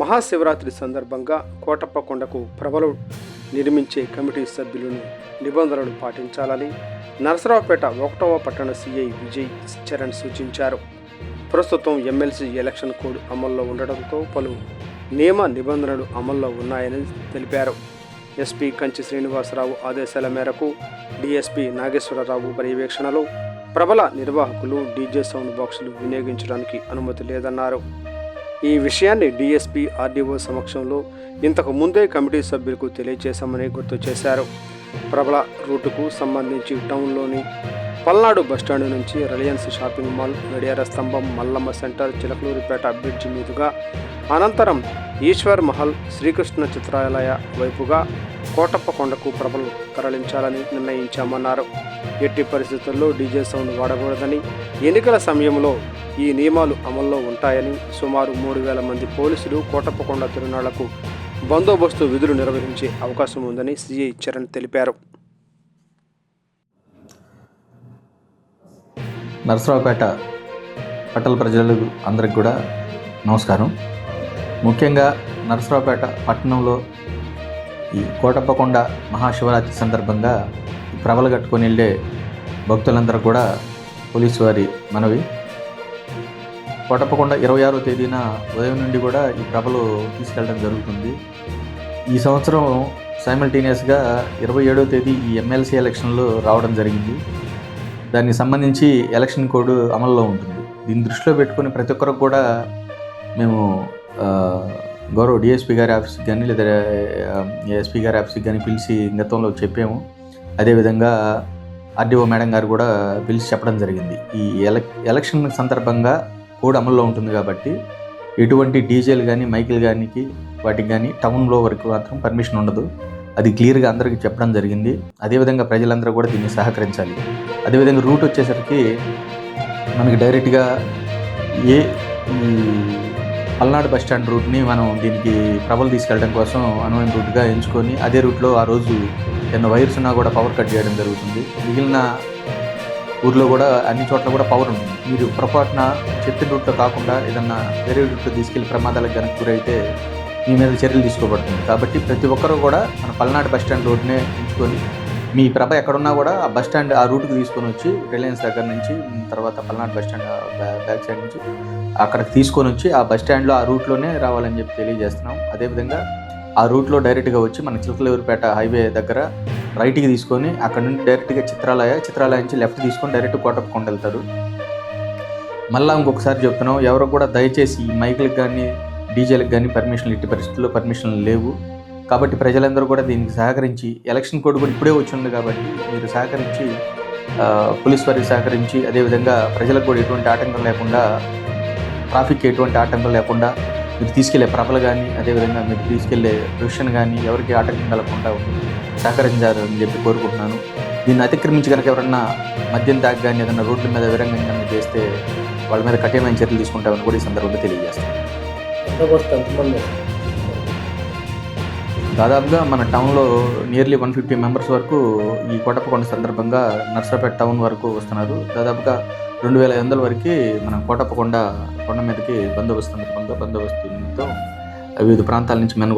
మహాశివరాత్రి సందర్భంగా కోటప్ప కొండకు ప్రభలు నిర్మించే కమిటీ సభ్యులను నిబంధనలు పాటించాలని నరసరావుపేట ఒకటవ పట్టణ సిఐ విజయ్ చరణ్ సూచించారు. ప్రస్తుతం ఎమ్మెల్సీ ఎలక్షన్ కోడ్ అమల్లో ఉండడంతో పలు నియమ నిబంధనలు అమల్లో ఉన్నాయని తెలిపారు. ఎస్పీ కంచి శ్రీనివాసరావు ఆదేశాల మేరకు డిఎస్పీ నాగేశ్వరరావు పర్యవేక్షణలో ప్రబల నిర్వాహకులు డీజే సౌండ్ బాక్సులు వినియోగించడానికి అనుమతి లేదన్నారు. ఈ విషయాన్ని డీఎస్పీ ఆర్డీఓ సమక్షంలో ఇంతకు ముందే కమిటీ సభ్యులకు తెలియజేశామని గుర్తు చేశారు. ప్రబల రూటుకు సంబంధించి టౌన్లోని పల్నాడు బస్టాండ్ నుంచి రిలయన్స్ షాపింగ్ మాల్ గడియార స్తంభం మల్లమ్మ సెంటర్ చిలకలూరిపేట బ్రిడ్జి మీదుగా అనంతరం ఈశ్వర్ మహల్ శ్రీకృష్ణ చిత్రాలయ వైపుగా కోటప్ప కొండకు ప్రభలు తరలించాలని నిర్ణయించామన్నారు. ఎట్టి పరిస్థితుల్లో డీజే సౌండ్ వాడకూడదని ఎన్నికల సమయంలో ఈ నియమాలు అమల్లో ఉంటాయని సుమారు మూడు వేల మంది పోలీసులు కోటప్పకొండ తిరునాళ్ళకు బందోబస్తు విధులు నిర్వహించే అవకాశం ఉందని సిఐ చరణ్ తెలిపారు. నరసరావుపేట పట్టణ ప్రజలకు అందరికి కూడా నమస్కారం. ముఖ్యంగా నరసరావుపేట పట్టణంలో ఈ కోటప్పకొండ మహాశివరాత్రి సందర్భంగా ప్రబలగట్టుకొని వెళ్ళే భక్తులందరూ కూడా పోలీసు వారి మనవి. కోటప్పకొండ ఇరవై ఆరో తేదీన ఉదయం నుండి కూడా ఈ ప్రభలు తీసుకెళ్ళడం జరుగుతుంది. ఈ సంవత్సరం సైమల్టేనియస్గా ఇరవై ఏడో తేదీ ఈ ఎమ్మెల్సీ ఎలక్షన్లు రావడం జరిగింది. దానికి సంబంధించి ఎలక్షన్ కోడ్ అమల్లో ఉంటుంది. దీన్ని దృష్టిలో పెట్టుకుని ప్రతి ఒక్కరికి కూడా మేము గౌరవ డిఎస్పీ గారి ఆఫీస్కి కానీ లేదా ఎస్పీ గారి ఆఫీస్కి కానీ పిలిచి గతంలో చెప్పాము. అదేవిధంగా ఆర్డీఓ మేడం గారు కూడా పిలిచి చెప్పడం జరిగింది. ఈ ఎలక్ ఎలక్షన్ సందర్భంగా కోడ్ అమల్లో ఉంటుంది కాబట్టి ఎటువంటి డీజేలు కానీ మైకిల్ కానీకి వాటికి కానీ టౌన్లో వరకు మాత్రం పర్మిషన్ ఉండదు. అది క్లియర్గా అందరికీ చెప్పడం జరిగింది. అదేవిధంగా ప్రజలందరూ కూడా దీన్ని సహకరించాలి. అదేవిధంగా రూట్ వచ్చేసరికి మనకి డైరెక్ట్గా ఏ పల్నాడు బస్ స్టాండ్ రూట్ని మనం దీనికి ప్రభలు తీసుకెళ్ళడం కోసం అనువైన రూట్గా ఎంచుకొని అదే రూట్లో ఆ రోజు ఎన్నో వైర్స్ ఉన్నా కూడా పవర్ కట్ చేయడం జరుగుతుంది. మిగిలిన ఊర్లో కూడా అన్ని చోట్ల కూడా పవర్ ఉంది మీరు పొరపాటున చెప్పిన రూట్లో కాకుండా ఏదన్నా వేరే రూట్లో తీసుకెళ్ళి ప్రమాదాలకు కనుక గురైతే మీ మీద చర్యలు తీసుకోబడుతుంది. కాబట్టి ప్రతి ఒక్కరూ కూడా మన పల్నాడు బస్ స్టాండ్ రోడ్నే ఉంచుకొని మీ ప్రభ ఎక్కడున్నా కూడా ఆ బస్ స్టాండ్ ఆ రూట్కి తీసుకొని వచ్చి రిలయన్స్ దగ్గర నుంచి తర్వాత Palnadu bus stand back side నుంచి అక్కడికి తీసుకొని వచ్చి ఆ బస్ స్టాండ్లో ఆ రూట్లోనే రావాలని చెప్పి తెలియజేస్తున్నాం. అదేవిధంగా ఆ రూట్లో డైరెక్ట్గా వచ్చి మన చిలకలూరుపేట హైవే దగ్గర రైట్కి తీసుకొని అక్కడ నుండి డైరెక్ట్గా చిత్రాలయ చిత్రాలయం నుంచి లెఫ్ట్ తీసుకొని డైరెక్ట్ కోటప్పకొండ వెళ్తారు మళ్ళీ ఇంకొకసారి చెప్తున్నాం ఎవరు కూడా దయచేసి ఈ మైకులకు కానీ డీజేలకు కానీ పర్మిషన్లు ఇట్టి పరిస్థితుల్లో పర్మిషన్లు లేవు. కాబట్టి ప్రజలందరూ కూడా దీనికి సహకరించి ఎలక్షన్ కోడ్ కూడా ఇప్పుడే వచ్చింది కాబట్టి మీరు సహకరించి పోలీస్ వారికి సహకరించి అదేవిధంగా ప్రజలకు కూడా ఎటువంటి ఆటంకం లేకుండా ట్రాఫిక్ ఎటువంటి ఆటంకం లేకుండా మీరు తీసుకెళ్ళే ప్రభలు కానీ అదేవిధంగా మీరు తీసుకెళ్ళే ప్రొఫెషన్ కానీ ఎవరికి ఆటంకం కలగకుండా సహకరించాలని చెప్పి కోరుకుంటున్నాను. దీన్ని అతిక్రమించి కనుక ఎవరన్నా మద్యం తాగి కానీ ఏదైనా రోడ్ల మీద విరంగం కానీ చేస్తే వాళ్ళ మీద కఠినమైన చర్యలు తీసుకుంటామని కూడా ఈ సందర్భంగా తెలియజేస్తాను దాదాపుగా మన టౌన్లో నియర్లీ వన్ ఫిఫ్టీ మెంబర్స్ వరకు ఈ కోటప్పకొండ సందర్భంగా నర్సరాపేట టౌన్ వరకు వస్తున్నారు. దాదాపుగా రెండు వేల ఐదు వందల వరకు మనం కోటప్పకొండ కొండ మీదకి బందోబస్తు సందర్భంగా బందోబస్తు వివిధ ప్రాంతాల నుంచి మెనగొ